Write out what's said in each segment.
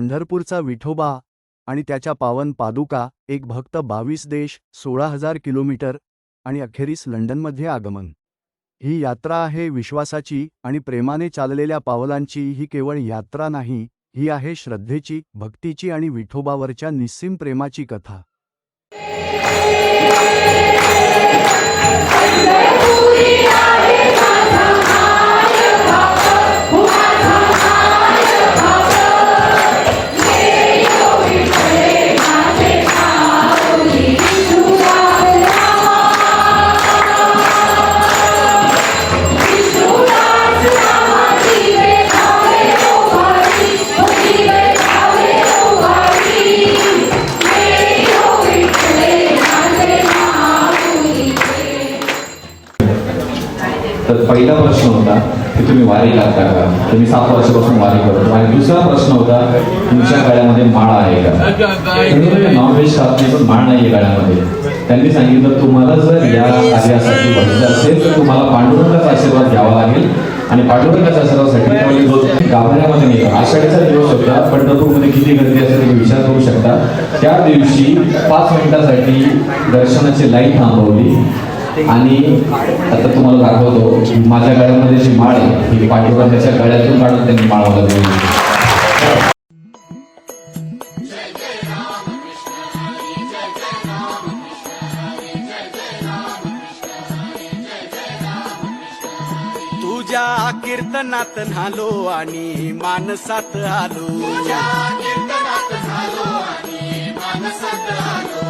पंढरपूरचा विठोबा आणि त्याच्या पावन पादुका एक भक्त बावीस देश सोळा हजार किलोमीटर आणि अखेरीस लंडनमध्ये आगमन. ही यात्रा आहे विश्वासाची आणि प्रेमाने चाललेल्या पावलांची ही केवळ यात्रा नाही ही आहे श्रद्धेची भक्तीची आणि विठोबावरच्या निस्सीम प्रेमाची कथा. तर पहिला प्रश्न होता की तुम्ही वारी करता का? तुम्ही सात वर्षापासून वारी करतो आणि दुसरा प्रश्न होता तुमच्या गळ्यामध्ये माळ आहे का? नॉनव्हेज खात नाही पण माळ नाही आहे गळ्यामध्ये. त्यांनी सांगितलं तुम्हाला जर या कार्यासाठी व्हायचं असेल तर तुम्हाला पांडुरंगाचा आशीर्वाद घ्यावा लागेल. आणि पांडुरंगाच्या आशीर्वादासाठी गाभाऱ्यामध्ये नाही आषाढीचा दिवस होता पंढरपूरमध्ये किती गर्दी असेल तुम्ही विचार करू शकता. त्या दिवशी पाच मिनिटासाठी दर्शनाची लाईन थांबवली. आणि आता तुम्हाला दाखवतो माझ्या गळ्यामध्ये जी माळ आहे ही पांडुरंगाच्या गळ्यातून काढून त्यांनी माळ मला दिली. तुझ्या कीर्तनात नालो आणि मानसात आलो.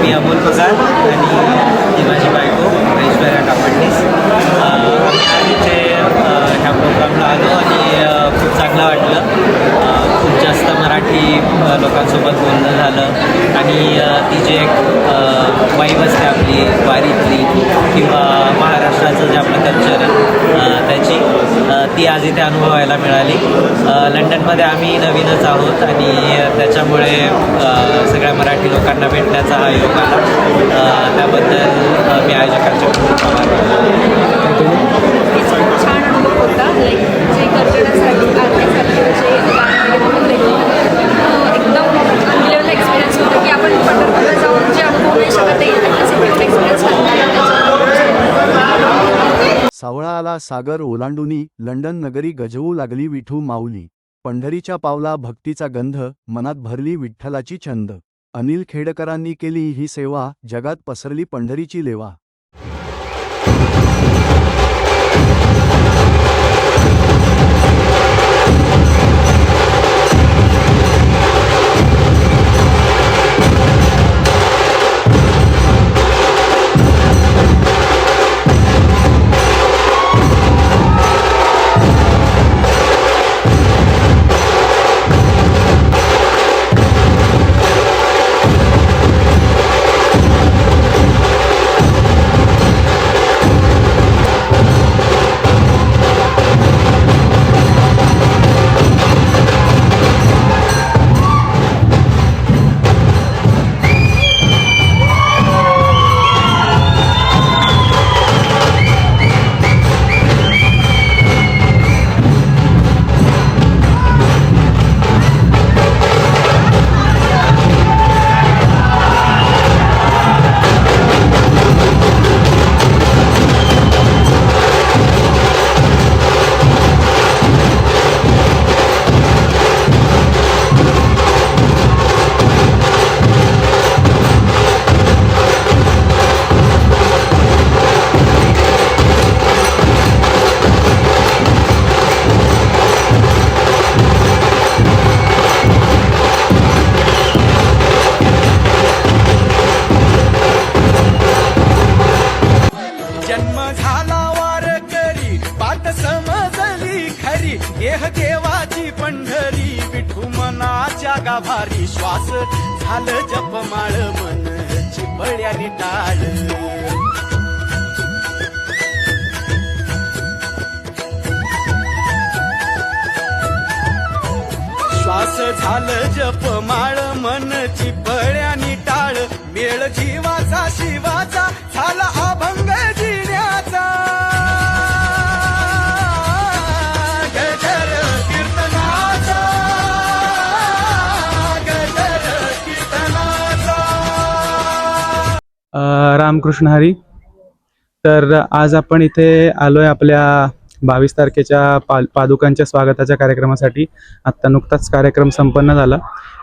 मी अमोल पगार आणि ती माझी बायको ऐश्वर्या कापडणीस. अ, आम्ही इथे ह्या प्रोग्रामला आलो आणि खूप चांगलं वाटलं. खूप जास्त मराठी लोकांसोबत बोलणं झालं. आणि ती जे एक वाईब असते आपली वारीतली किंवा महाराष्ट्राचं जे आपलं कल्चर आहे अ, त्याची अ, ती आज इथे अनुभवायला मिळाली. लंडनमध्ये आम्ही नवीनच आहोत आणि त्याच्यामुळे सगळ्या मराठी लोकांना भेटण्याचा हा योग आला. त्याबद्दल मी आयोजकांचे खूप आभार होता. लाईक जे करण्यासाठी करण्यासाठी जे गाणं वगैरे बोलले अं, एकदम अनबिलेबल एक्सपिरियन्स होतं की आपण पंढरपूरला जाऊन जे अनुभव नाही शकत ते ॲटलीस्ट इथे एक्सपिरियन्स सावळा आला सागर ओलांडूनी लंडन नगरी गजवू लागली विठू माऊली. पंढरीच्या पावला भक्तीचा गंध मनात भरली विठ्ठलाची छंद. अनिल खेडकरांनी केली ही सेवा जगात पसरली पंढरीची लेवा. झालं जपमाळ मन चिपळ्याने टाळ. श्वास झालं जपमाळ मन चिपळ्याने टाळ. मेळ जीवाचा शिवाचा झाला आभा रामकृष्ण हरी. तर आज आपण इथे आलोय आपल्या बावीस तारखेच्या पा पादुकांच्या स्वागताच्या कार्यक्रमासाठी. आत्ता नुकताच कार्यक्रम संपन्न झाला.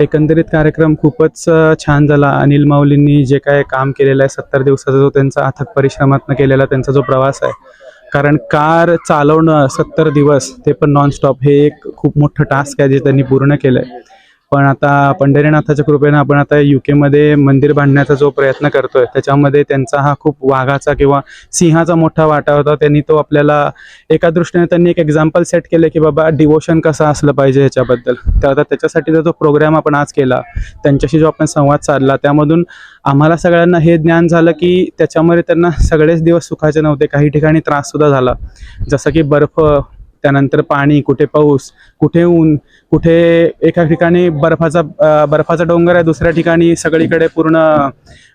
एकंदरीत कार्यक्रम खूपच छान झाला. अनिल माऊलींनी जे काय काम केलेलं आहे सत्तर दिवसाचा जो त्यांचा अथक परिश्रमातनं केलेला त्यांचा जो प्रवास आहे. कारण कार चालवणं सत्तर दिवस ते पण नॉनस्टॉप हे एक खूप मोठं टास्क आहे जे त्यांनी पूर्ण केलं आहे पण आता पंढरीनाथाच्या कृपेनं आपण आता यू केमध्ये मंदिर बांधण्याचा जो प्रयत्न करतोय त्याच्यामध्ये त्यांचा हा खूप वाघाचा किंवा सिंहाचा मोठा वाटा होता. त्यांनी तो आपल्याला एका दृष्टीने त्यांनी एक एक्झाम्पल सेट केले की बाबा डिवोशन कसं असलं पाहिजे ह्याच्याबद्दल. तर आता त्याच्यासाठीचा जो प्रोग्राम आपण आज केला त्यांच्याशी जो आपण संवाद साधला त्यामधून आम्हाला सगळ्यांना हे ज्ञान झालं की त्याच्यामध्ये त्यांना सगळेच दिवस सुखाचे नव्हते. काही ठिकाणी त्राससुद्धा झाला. जसं की बर्फ त्यानंतर पाणी कुठे पाऊस कुठे ऊन कुठे एका ठिकाणी बर्फाचा बर्फाचा डोंगर आहे दुसऱ्या ठिकाणी सगळीकडे पूर्ण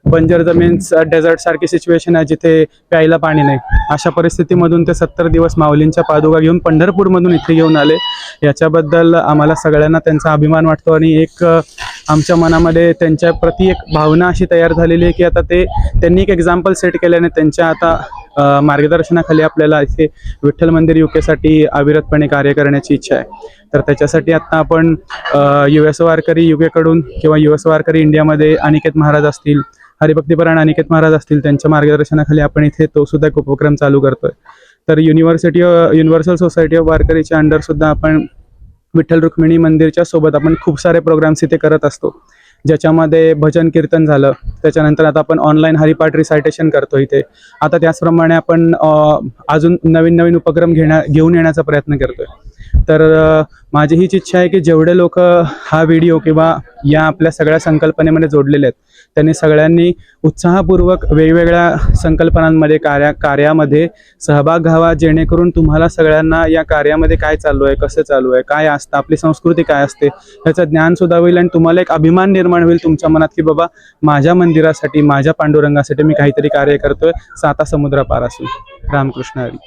बंजर जमीन डेझर्ट सारखी सिच्युएशन आहे जिथे प्यायला पाणी नाही. अशा परिस्थितीमधून ते सत्तर दिवस माऊलींच्या पादुका घेऊन पंढरपूरमधून इथे घेऊन आले. याच्याबद्दल आम्हाला सगळ्यांना त्यांचा अभिमान वाटतो आणि एक आमच्या मनामध्ये त्यांच्या प्रती एक भावना अशी तयार झालेली आहे की आता ते त्यांनी एक एक्झाम्पल सेट केल्याने त्यांच्या आता मार्गदर्शनाखाली आपल्याला इथे विठ्ठल मंदिर युकेसाठी अविरतपणे कार्य करण्याची इच्छा आहे. तर त्याच्यासाठी आता आपण यू एस वारकरी युकेकडून किंवा यू एस वारकरी इंडियामध्ये अनिकेत महाराज असतील हरिभक्तीपरायण अनिकेत महाराज असतील त्यांच्या मार्गदर्शनाखाली आपण इथे तो सुद्धा एक उपक्रम चालू करतोय. तर युनिव्हर्सिटी युनिव्हर्सल सोसायटी ऑफ वारकरीच्या अंडर सुद्धा आपण विठ्ठल रुक्मिणी मंदिरच्या सोबत आपण खूप सारे प्रोग्राम्स इथे करत असतो. ज्याच्यामध्ये भजन कीर्तन झालं त्याच्यानंतर आता आपण ऑनलाईन हरिपाठ रिसायटेशन करतो इथे. आता त्याचप्रमाणे आपण अजून नवीन नवीन उपक्रम घेण्या घेऊन येण्याचा प्रयत्न करतोय. तर माझी हीच इच्छा आहे की जेवढे लोक हा व्हिडिओ किंवा या आपल्या सगळ्या संकल्पनेमध्ये जोडलेले आहेत त्यांनी सगळ्यांनी उत्साहपूर्वक वेगवेगळ्या संकल्पनांमध्ये कार्या कार्यामध्ये सहभाग घ्यावा जेणेकरून तुम्हाला सगळ्यांना या कार्यामध्ये काय चालू आहे कसं चालू आहे काय असतं आपली संस्कृती काय असते ह्याचं ज्ञान सुद्धा होईल आणि तुम्हाला एक अभिमान निर्माण होईल तुमच्या मनात की बाबा माझ्या मंदिरासाठी माझ्या पांडुरंगासाठी मी काहीतरी कार्य करतोय साता समुद्रापार असून. रामकृष्ण हरी.